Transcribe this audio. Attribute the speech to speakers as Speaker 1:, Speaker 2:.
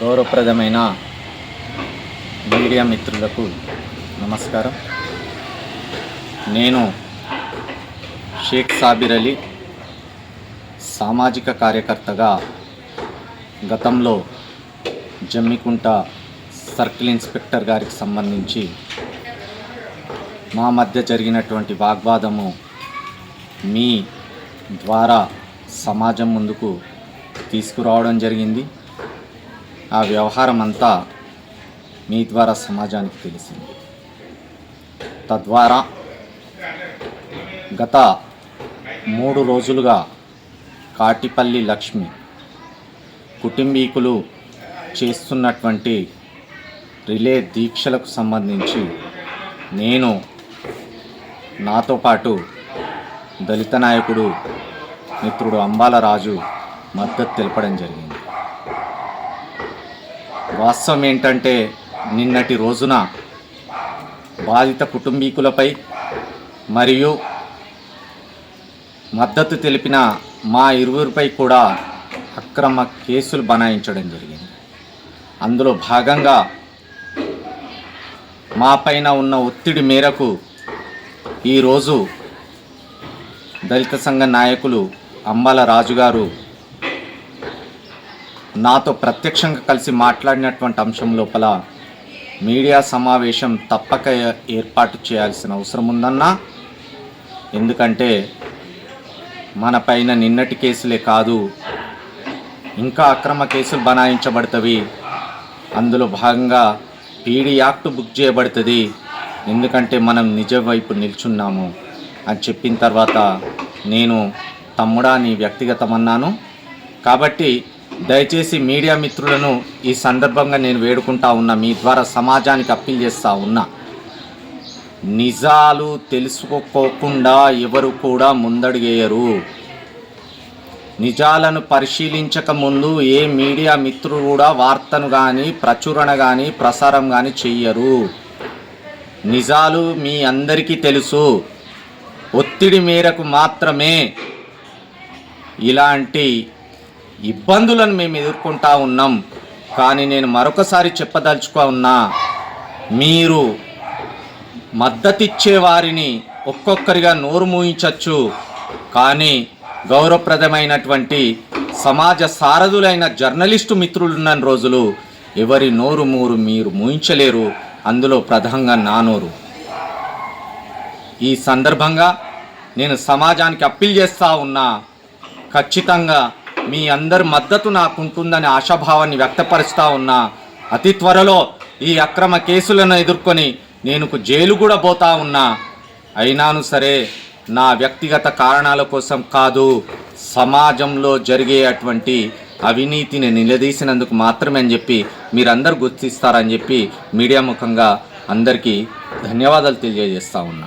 Speaker 1: గౌరవప్రదమైన మీడియా మిత్రులకు నమస్కారం. నేను షేక్ సాబిర్ అలీ సామాజిక కార్యకర్తగా గతంలో జమ్మికుంట సర్కిల్ ఇన్స్పెక్టర్ గారికి సంబంధించి మా మధ్య జరిగినటువంటి వాగ్వాదము మీ ద్వారా సమాజం ముందుకు తీసుకురావడం జరిగింది. ఆ వ్యవహారం అంతా మీ ద్వారా సమాజానికి తెలిసింది. తద్వారా గత మూడు రోజులుగా కాటిపల్లి లక్ష్మి కుటుంబీకులు చేస్తున్నటువంటి రిలే దీక్షలకు సంబంధించి నేను నాతో పాటు దళిత నాయకుడు మిత్రుడు అంబాల రాజు మద్దతు తెలపడం జరిగింది. వాస్తవం ఏంటంటే నిన్నటి రోజున బాధిత కుటుంబీకులపై మరియు మద్దతు తెలిపిన మా ఇరువురిపై కూడా అక్రమ కేసులు బనాయించడం జరిగింది. అందులో భాగంగా మా పైన ఉన్న ఒత్తిడి మేరకు ఈరోజు దళిత సంఘ నాయకులు అంబాల రాజు గారు నాతో ప్రత్యక్షంగా కలిసి మాట్లాడినటువంటి అంశం లోపల మీడియా సమావేశం తప్పక ఏర్పాటు చేయాల్సిన అవసరం ఉందన్నా. ఎందుకంటే మన పైన నిన్నటి కేసులే కాదు ఇంకా అక్రమ కేసులు బనాయించబడుతవి. అందులో భాగంగా పీడీ యాక్ట్ బుక్ చేయబడుతుంది. ఎందుకంటే మనం నిజ వైపు నిల్చున్నాము అని చెప్పిన తర్వాత నేను తమ్ముడా నీ వ్యక్తిగతమన్నాను. కాబట్టి దయచేసి మీడియా మిత్రులను ఈ సందర్భంగా నేను వేడుకుంటా ఉన్నా మీ ద్వారా సమాజానికి అప్పీల్ చేస్తూ ఉన్నా. నిజాలు తెలుసుకోకుండా ఎవరు కూడా ముందడిగేయరు. నిజాలను పరిశీలించక ముందు ఏ మీడియా మిత్రుడు కూడా వార్తను కానీ ప్రచురణ కానీ ప్రసారం కానీ చెయ్యరు. నిజాలు మీ అందరికీ తెలుసు. ఒత్తిడి మేరకు మాత్రమే ఇలాంటి ఇబ్బందులను మేము ఎదుర్కొంటా ఉన్నాం. కానీ నేను మరొకసారి చెప్పదలుచుకో ఉన్నా మీరు మద్దతిచ్చే వారిని ఒక్కొక్కరిగా నోరు మూయించవచ్చు కానీ గౌరవప్రదమైనటువంటి సమాజ సారథులైన జర్నలిస్టు మిత్రులున్న రోజులు ఎవరి నోరు మూరు మీరు మూయించలేరు. అందులో ప్రధానంగా నా నోరు. ఈ సందర్భంగా నేను సమాజానికి అప్పీల్ చేస్తూ ఉన్నా ఖచ్చితంగా మీ అందరి మద్దతు నాకుంటుందని ఆశాభావాన్ని వ్యక్తపరుస్తూ ఉన్నా అతి త్వరలో ఈ అక్రమ కేసులను ఎదుర్కొని నేను జైలు కూడా పోతా ఉన్నా అయినాను సరే నా వ్యక్తిగత కారణాల కోసం కాదు సమాజంలో జరిగే అటువంటి అవినీతిని నిలదీసినందుకు మాత్రమే అని చెప్పి మీరందరూ గుర్తిస్తారని చెప్పి మీడియా ముఖంగా అందరికీ ధన్యవాదాలు తెలియజేస్తా ఉన్నా.